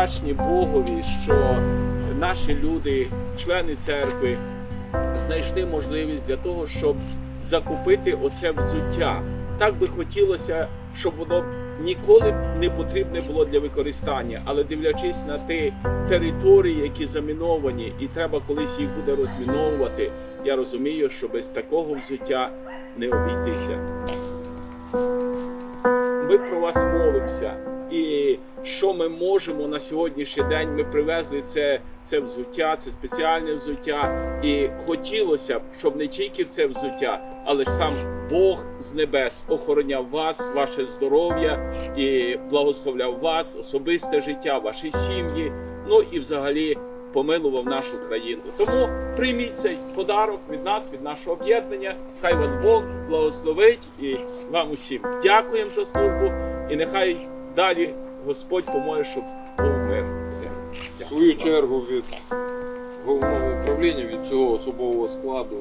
вдячні Богові, що наші люди, члени церкви, знайшли можливість для того, щоб закупити оце взуття. Так би хотілося, щоб воно ніколи не потрібне було для використання, але дивлячись на ті території, які заміновані, і треба колись їх буде розміновувати. Я розумію, що без такого взуття не обійтися. Ми про вас молимося. І що ми можемо на сьогоднішній день? Ми привезли це, це взуття, це спеціальне взуття. І хотілося б, щоб не тільки це взуття, але сам Бог з небес охороняв вас, ваше здоров'я і благословляв вас, особисте життя, ваші сім'ї. Ну і взагалі помилував нашу країну. Тому прийміть цей подарок від нас, від нашого об'єднання. Хай вас Бог благословить і вам усім дякуємо за службу. І нехай далі Господь поможе, щоб був мир в землі. Свою чергу від головного управління, від цього особового складу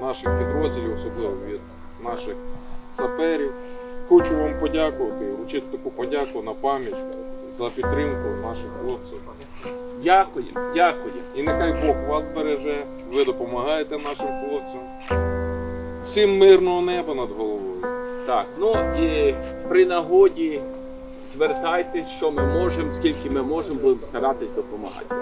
наших підрозділів, особливо від наших саперів. Хочу вам подякувати, вручити таку подяку на пам'ять за підтримку наших хлопців. Дякуємо, дякуємо. І нехай Бог вас береже, ви допомагаєте нашим хлопцям. Всім мирного неба над головою. Так, ну і при нагоді звертайтесь, що ми можемо, скільки ми можемо, будемо старатись допомагати.